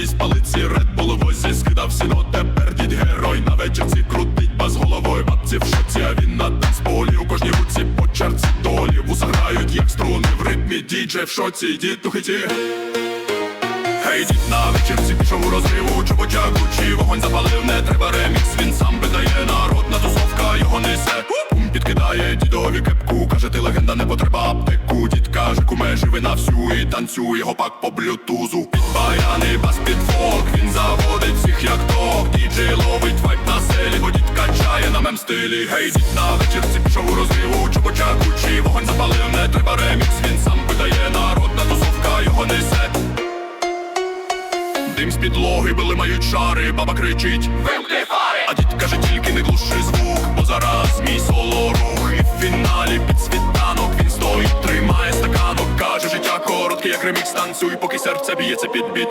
замість палиці Ред Bull у возі. Скидав сіно, тепер дід герой. На вечірці крутить бас головою. Бабці в шоці, а він на танцполі у кожній руці по чарці долі. Грають, як струни. В ритмі діджей в шоці, дід у хиті. Гей, дід на вечірці пішов у розриву Підкидає дідові кепку. Каже, ти легенда, не потреба аптеку. Дід каже, куме, живи на всю і танцює його пак по блютузу. Під баяни, бас під фок. Він заводить всіх як ток. Діджей ловить вайп на селі, бо дід качає на мем стилі. Гей, дід на вечірці пішов у розриву Чоботя Гучі, вогонь запалив, не треба ремікс. Він сам видає народна тусовка, його несе. Дим з підлоги били мають шари, баба кричить Вимкни ремікс танцюй, поки серце б'ється під біт